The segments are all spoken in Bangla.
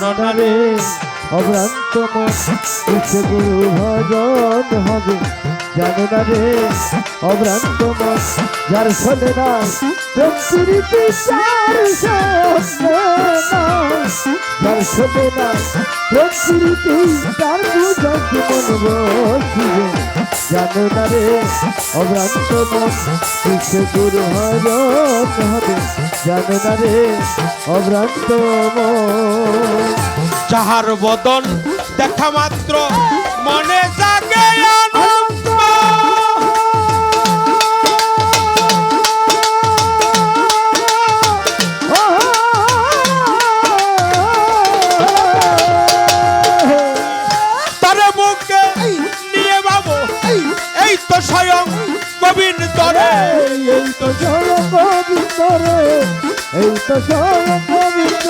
জানো না রে অভ্রান্ত মন। গুরু ভজন হবে, জানো না রে অভ্রান্ত যার শোনে না প্রকৃতি যার শোনে না প্রকৃতি তার মন জানো না রে, অভ্রান্ত মন গুরু ভজন হবে। জানো না রে, অভ্রান্ত মন। যাহার বদন দেখা মাত্র, মনে জাগে এই তো জয় পবিত্র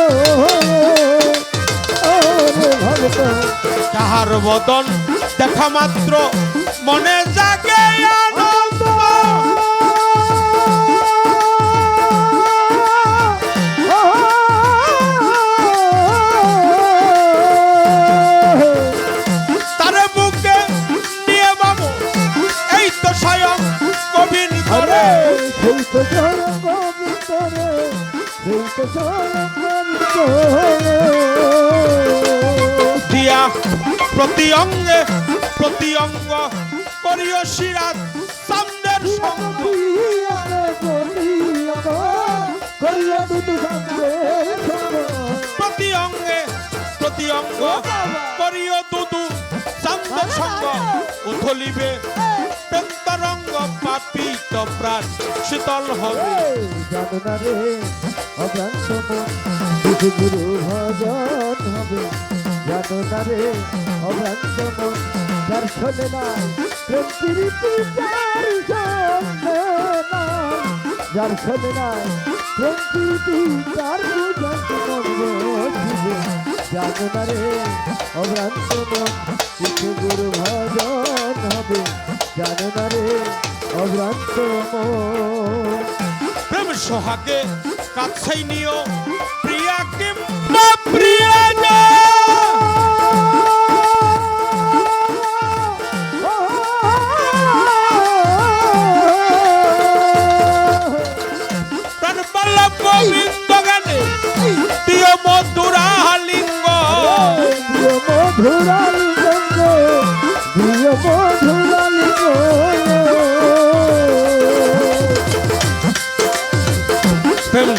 ওরে ভক্ত তাহার বদন দেখা মাত্র মনে দিয়া প্রতি অঙ্গে প্রতি অঙ্গ করিও সিরাজ চন্দ্রের সঙ্গ। প্রতি অঙ্গে প্রতি অঙ্গ করিও দুদু চন্দ্রের সঙ্গ। উথলিবে পেন্তরঙ্গ পাপিত প্রাণ, শীতল হবে। জানো না রে, অভ্রান্ত মন শুধু গুরু ভজন হবে জানো না রে, অভ্রান্ত মন যার শোনে না প্রেম শুধু গুরু ভজন হবে। জানো না রে অভ্রান্ত মন প্রেম সোহাগে কাছেই নিও প্রিয়া কিংবা প্রিয়া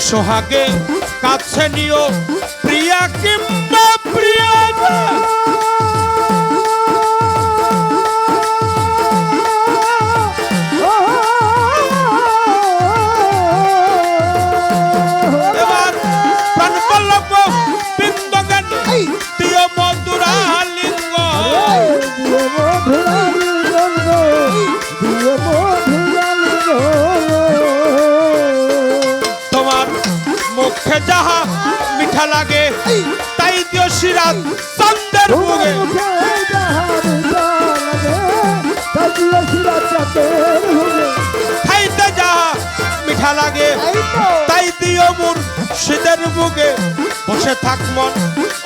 সোহাগে কাছে নিও প্রিয়া কিংবা লাগে। তাই দিও সিরাজ চন্দ্রের মুখে খাইতে যাহা মিঠা লাগে। তাই দিও মোর শীতের বসে থাক মন।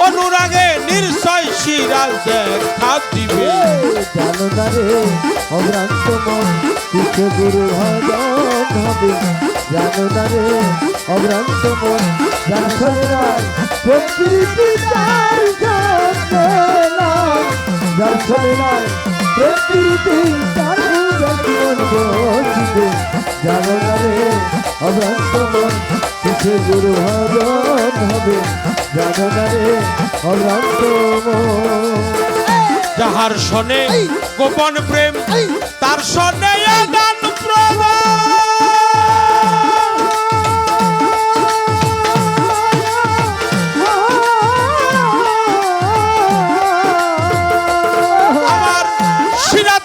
অনুরাগে নির্শয় সিরাজ দেখা দিবে। অভ্রান্ত মন কিসে গুরু ভজন হবে অভ্রান্ত মন গুরু ভজন হবে অভ্রান্ত যাহার সনে গোপন প্রেম তার সনে দান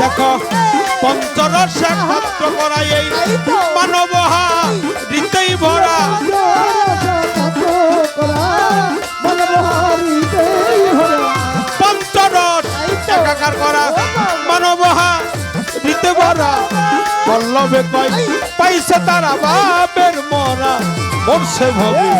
দেখো পঞ্চরসে ভক্ত করা এই মানবহা পল্লবে কয় পাইছে তারা বাপের মরা। মরছে ভবে।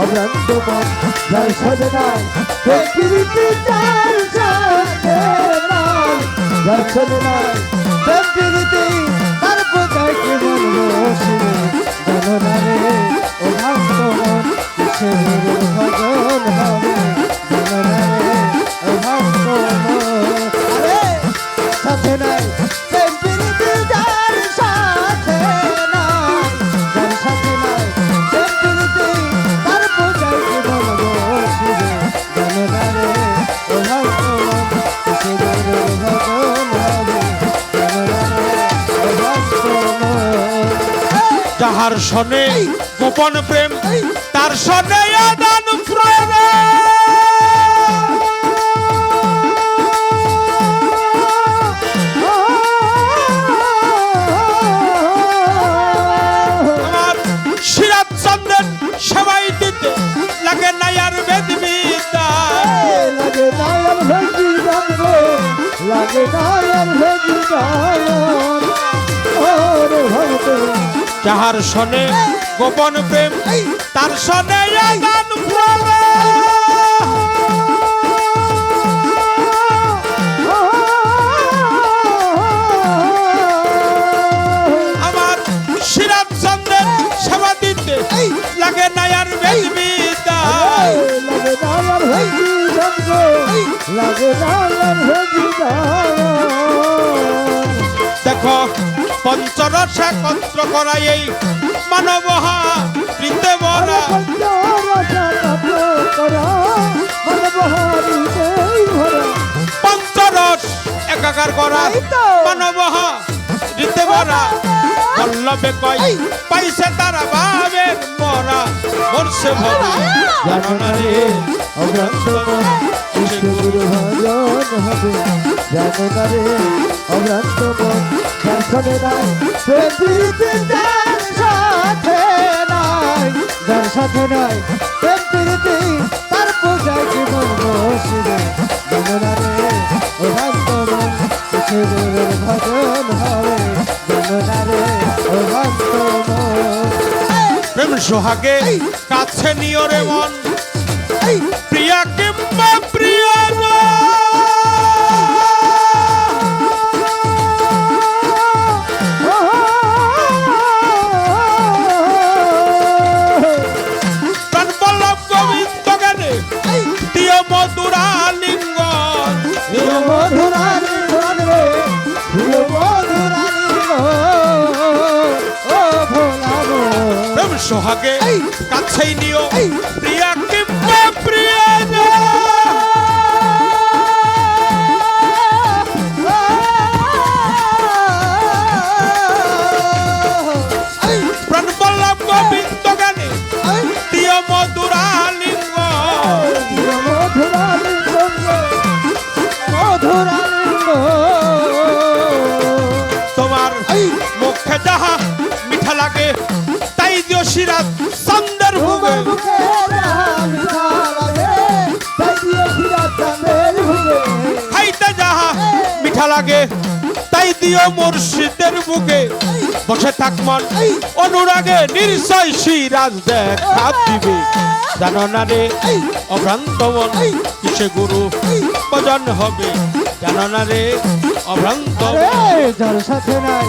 অভ্রান্ত মন যার সাথে নাই যার সাথে নাই গোপন প্রেম তার সনে যাহার সনে গোপন প্রেম তার সনে গান আমার সিরাজ চন্দ্রের সেবা দিতে লাগে না আর বেদবিতা লাগে নায়ার লাগে নায়ার পঞ্চরস কন্ত্র করাই এই মানবহা প্রীতে বরা পঞ্চরস একাকার করা মানবহা বৃন্দে বরা বল্লভে কয় পাইছে তারা ভাবের মরা মরছে ভবে জানো না রে অভ্রান্ত মন গুরু ভজন হবে। জানো না রে অভ্রান্ত মন যার সাথে নাই প্রকৃতি যার সাথে নাই। যার সাথে নাই প্রকৃতি তার পূজায় জীবন বসবে। জানো না রে অভ্রান্ত ভজন হবে। প্রেম সোহাগে কাছে নিয়রে মন। প্রিয়া কিংবা ভাগে কাছেই নিও। প্রিয়া কিংবা প্রিয়া মধুরালিঙ্গ। মধুরালিঙ্গ। তোমার মুখে যাহা সিরাজ চন্দ্রের ভুগে। খাইতে যাহা মিঠা লাগে, তাই দিও মুর্শিদের বুকে। বসে থাক মন, অনুরাগে নির্জয় সিরাজ দেখা দিবে। জানো না রে, অভ্রান্ত মন, কিসে গুরু ভজন হবে? জানো না রে, অভ্রান্ত সাথে নাই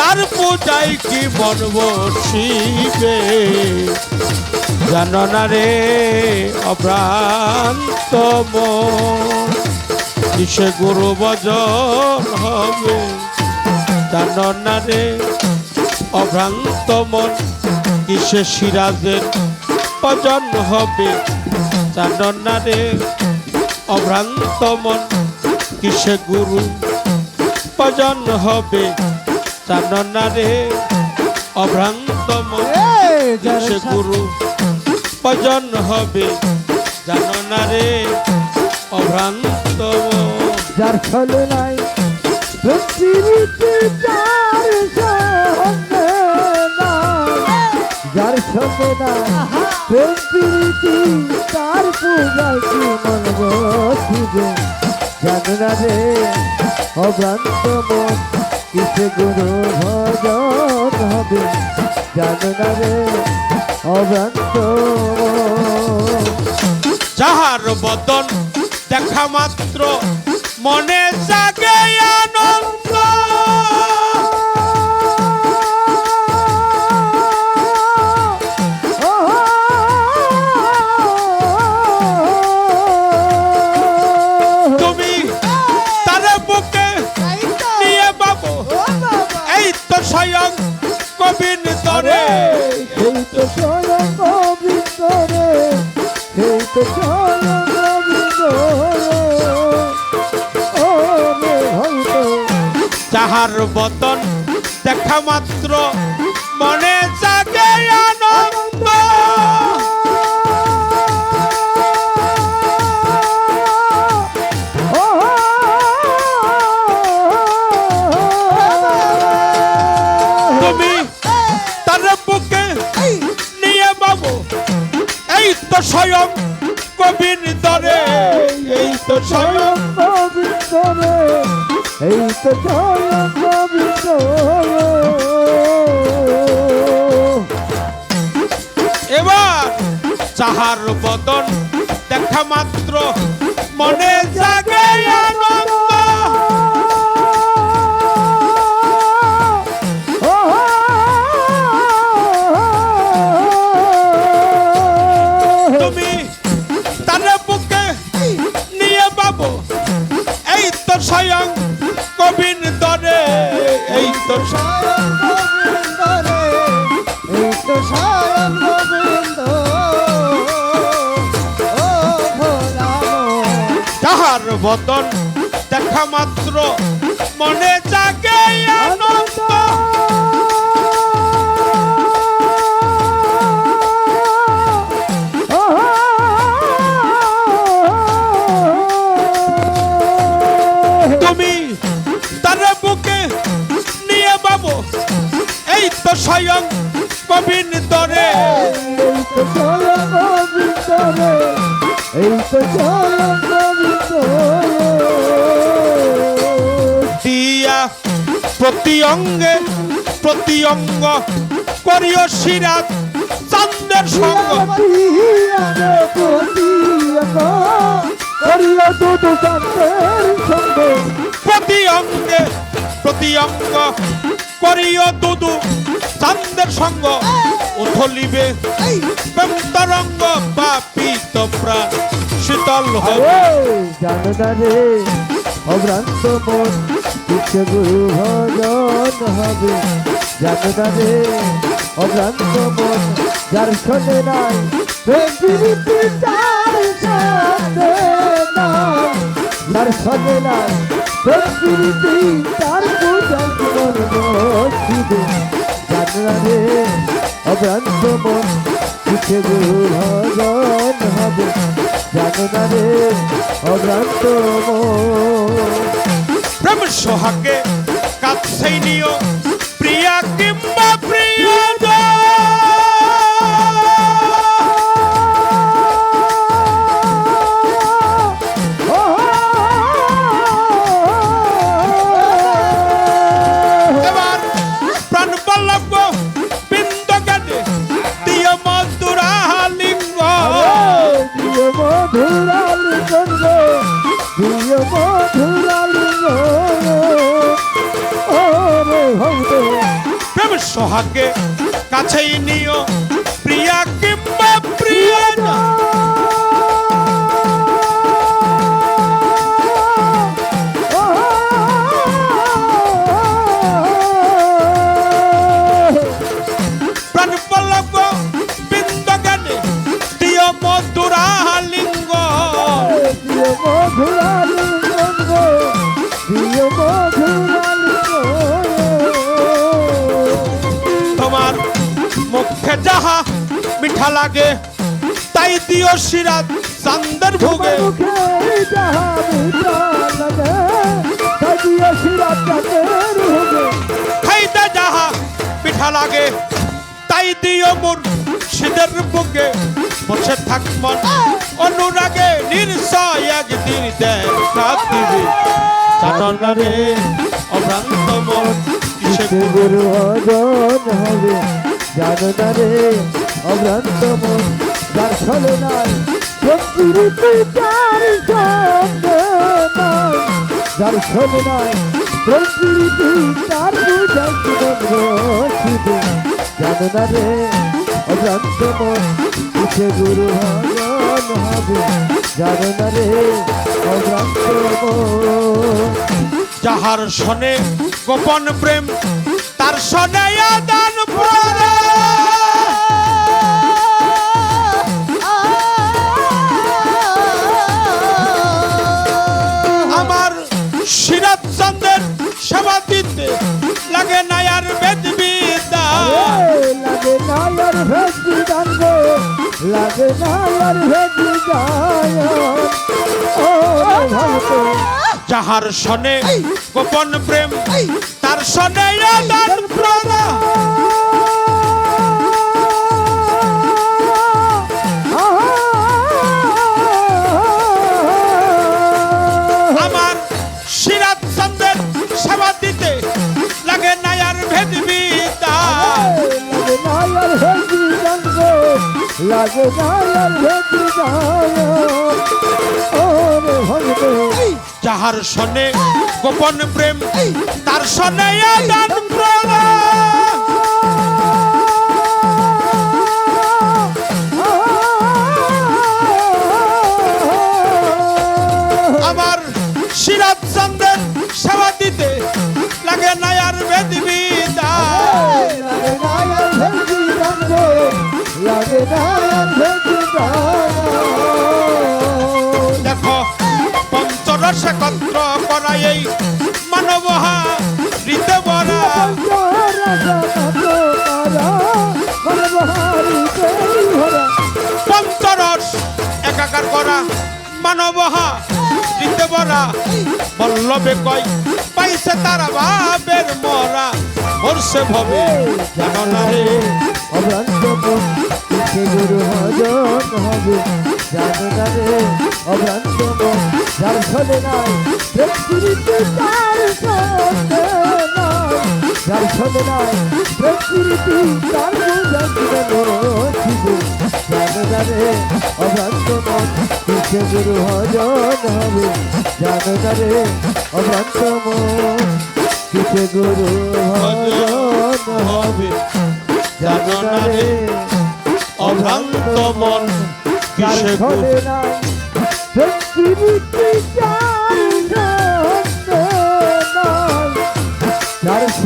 তার পূজায় কি মন বসিবে জানো না রে অভ্রান্ত কিসে গুরু বজন হবে? জানো না রে অভ্রান্ত মন, কিসে সিরাজের ভজন হবে? জানো না রে অভ্রান্ত মন, কিসে গুরু ভজন হবে? জানো না রে অভ্রান্ত সাথে। গুরু। ভজন হবে জানো না রে অভ্রান্ত যার ছলে নাই প্রতিরীতি যার যার সঙ্গে নাই প্রেম প্রীতি তার পূজায় কি মন বসিবে অভ্রান্ত মন। কিসে গুরু ভজন হবে? জানো না রে অভ্রান্ত যাহার বদন দেখা মাত্র, মনে জাগে আনন্দ। যাহার বদন দেখা মাত্র, মনে জাগে আনন্দ। তুমি তার বুকে নিয়ে বাবু এই তো স্বয়ং কবির দরে এই তো স্বয়ং গোবিন্দ রে এই তো স্বয়ং গোবিন্দ এবার চাহার বদন দেখা মাত্র মনে জাগে আনন্দ। বদন দেখা মাত্র। মনে জাগে তুমি তার বুকে নিয়ে বাবু, এই তো স্বয়ং এই তো এই তো দিয়া প্রতি অঙ্গে, প্রতি অঙ্গ করিও সিরাত চন্দ্রের সঙ্গ। প্রতি অঙ্গে, প্রতি অঙ্গ করিও দুদু চন্দ্রের সঙ্গ। উথলিবে তরঙ্গ পাপিত প্রাণ শীতল হবে। জানো না রে অভ্রান্ত মন ইচ্ছে গুরু ভজন হবে। জানো না রে অভ্রান্ত মন যার শোনে নাই শোনে যার শোনে নাই তার পূজা জীবন অভ্রান্ত মন পিছে গুরু ভজন হবে। না রে অভ্রান্ত প্রেম সোহাগে কাছেই নিও, প্রিয়া কিংবা প্রিয় প্রেম সোহাকে কাছেই নিও। মুখে যাহা মিঠা লাগে তাই দিও সিরাত চান্দের ভোগে। শিরা খাইতে যাহা মিঠা লাগে তাই দিও মোর সিদের বুকে। বসে থাক মন অনুরাগে নির্সয় একদিন দেখা দিবি। জাননা অভ্রান্ত মন কিসে গুরু হবে। জানো অভ্রান্ত মন যার প্রকৃতি যার মন যাহার শনে গোপন প্রেম তার শনে আদান যাহার সনে গোপন প্রেম তার সনে লাগে যাহার সনে গোপন প্রেম তার সনে প্রেম করা মানবহা রীতে বরা। বল্লভে কয়, পাইছে তারা বাবের মরা। মরছে ভবে, জানো না রে। অভ্রান্ত গুরু ভজন হবে। জানো না রে, অভ্রান্ত যার ছলে নাই প্রকৃতি তার যার ছলে নাই প্রকৃতি তার জীবন শিবু জানো না রে অভ্রান্ত মন কিসে গুরু ভজন হবে। জানো না রে অভ্রান্ত মন কিসে গুরু? হবে জানো অভ্রান্ত মন কিসে গো চলে নাই